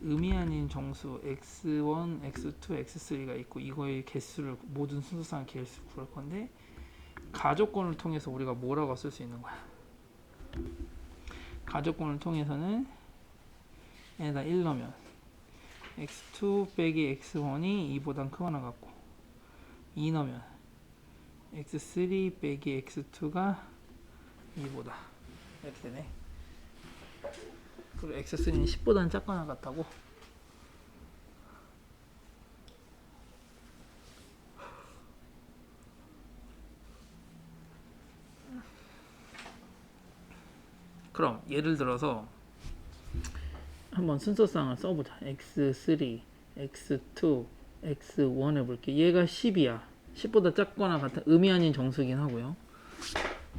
의미 아닌 정수 x1, x2, x3가 있고 이거의 개수를 모든 순서상 개수 구할 건데 가족권을 통해서 우리가 뭐라고 쓸 수 있는 거야? 가족권을 통해서는 얘다 1 넣으면 x2 빼기 x1이 2보단 크거나 같고 2 넣으면 x3 빼기 x2가 2보다 이렇게 되네. 그리고 x3는 10보다는 작거나 같다고. 그럼 예를 들어서 한번 순서상을 써보자. x3, x2, x1 해볼게. 얘가 10이야. 10보다 작거나 같은 의미 아닌 정수긴 하고요.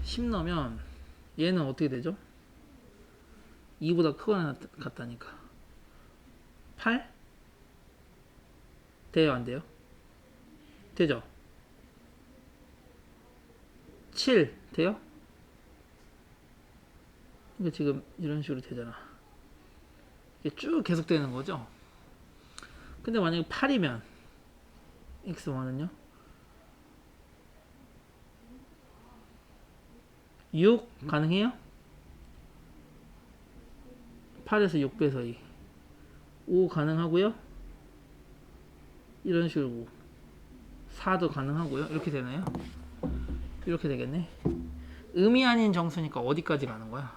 10 넣으면 얘는 어떻게 되죠? 2보다 크거나 같다니까. 8? 돼요, 안 돼요? 되죠? 7 돼요? 이거 지금 이런 식으로 되잖아. 이게 쭉 계속 되는 거죠? 근데 만약에 8이면 x1은요? 6 가능해요? 8에서 6 빼서 2. 5 가능하고요. 이런 식으로 4도 가능하고요. 이렇게 되나요? 이렇게 되겠네. 의미 아닌 정수니까 어디까지 가는 거야?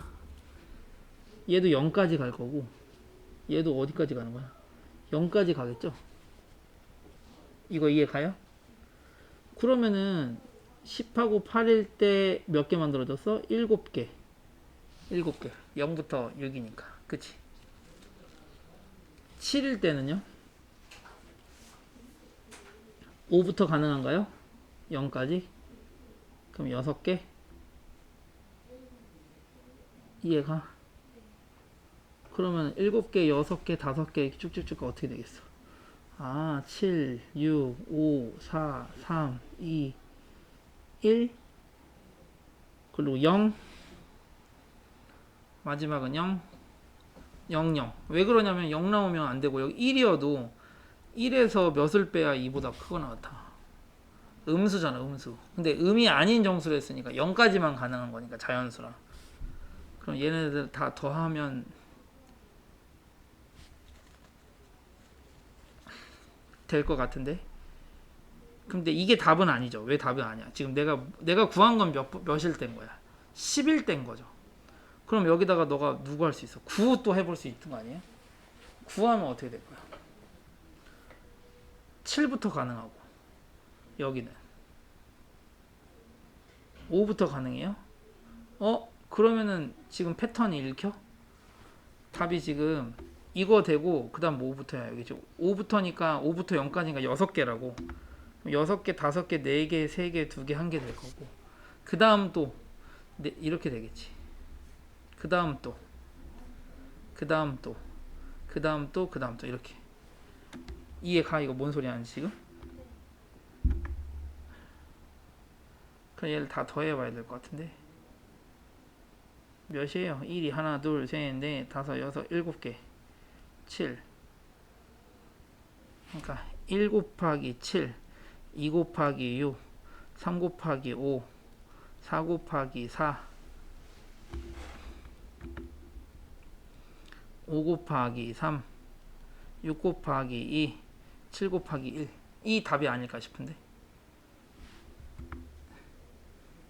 얘도 0까지 갈 거고 얘도 어디까지 가는 거야? 0까지 가겠죠? 이거 이해 가요? 그러면은 10하고 8일 때 몇 개 만들어졌어? 7개. 7개. 0부터 6이니까. 그치? 7일 때는요? 5부터 가능한가요? 0까지? 그럼 6개? 이해가? 그러면 7개, 6개, 5개 이렇게 쭉쭉쭉 어떻게 되겠어? 아, 7, 6, 5, 4, 3, 2, 1 그리고 0 마지막은 0 0 0 왜 그러냐면 0 나오면 안 되고 여기 1이어도 1에서 몇을 빼야 2보다 크거나 같아 음수잖아 음수 근데 음이 아닌 정수를 했으니까 0까지만 가능한 거니까 자연수라 그럼 얘네들 다 더하면 될 것 같은데 근데 이게 답은 아니죠. 왜 답이 아니야? 지금 내가 내가 구한 건 몇 몇일 땐 거야? 10일 땐 거죠. 그럼 여기다가 너가 누구 할 수 있어? 9또 해볼 수 있는 거 아니에요? 9하면 어떻게 될 거야? 7부터 가능하고 여기는 5부터 가능해요? 어? 그러면은 지금 패턴이 읽혀? 답이 지금 이거 되고 그 다음 5부터야 여기 지금 5부터니까 5부터 0까지니까 6개라고 6개, 5개, 4개, 3개, 2개, 1개 될 거고 그 다음 또 네, 이렇게 되겠지 그 다음 또. 그 다음 또. 그 다음 또 그 다음 또. 이렇게. 이해가 이거 뭔 소리 하는지 지금? 그럼 얘를 다 더해봐야 될 것 같은데. 몇이에요? 1이 하나 둘 셋 넷 다섯 여섯 일곱 개. 7 그러니까 1 곱하기 7 2 곱하기 6 3 곱하기 5 4 곱하기 4 5 곱하기 3 6 곱하기 2 7 곱하기 1 이 답이 아닐까 싶은데.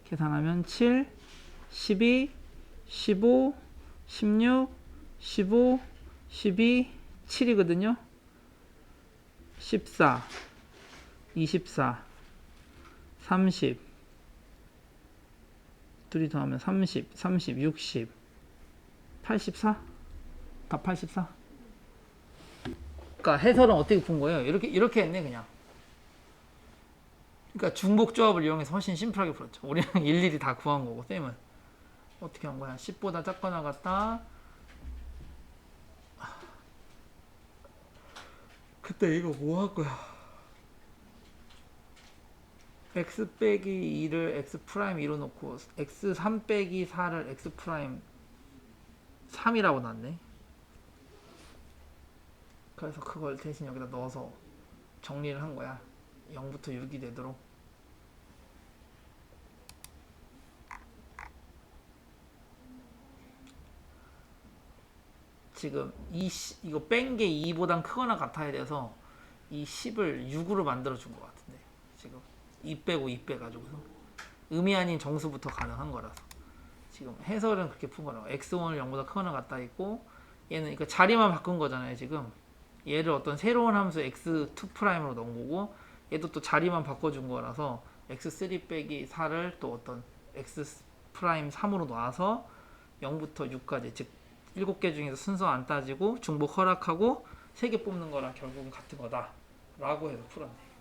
계산하면 7 12 15 16 15 12 7이거든요. 14 24 30 둘이 더하면 30 30 60 84? 답 84? 그러니까 해설은 어떻게 푼 거예요? 이렇게 이렇게 했네 그냥 그러니까 중복 조합을 이용해서 훨씬 심플하게 풀었죠 우리는 일일이 다 구한 거고 쌤은 어떻게 한 거야? 10보다 작거나 같다 그때 이거 뭐 할 거야? x 빼기 2를 x 프라임 2로 놓고 x 3 빼기 4를 x 프라임 3이라고 놨네. 그래서 그걸 대신 여기다 넣어서 정리를 한 거야. 0부터 6이 되도록. 지금 이 시- 이거 뺀 게 2보단 크거나 같아야 돼서 이 10을 6으로 만들어 준 것 같은데 지금. 2 빼고 2 빼가지고서. 의미 아닌 정수부터 가능한 거라서. 지금 해설은 그렇게 푼 거라고. X1을 0보다 크거나 같다 있고 얘는 그러니까 자리만 바꾼 거잖아요 지금 얘를 어떤 새로운 함수 x2'으로 넣은 거고 얘도 또 자리만 바꿔준 거라서 x3 빼기 4를 또 어떤 x'3으로 놔서 0부터 6까지 즉 7개 중에서 순서 안 따지고 중복 허락하고 3개 뽑는 거랑 결국은 같은 거다 라고 해서 풀었네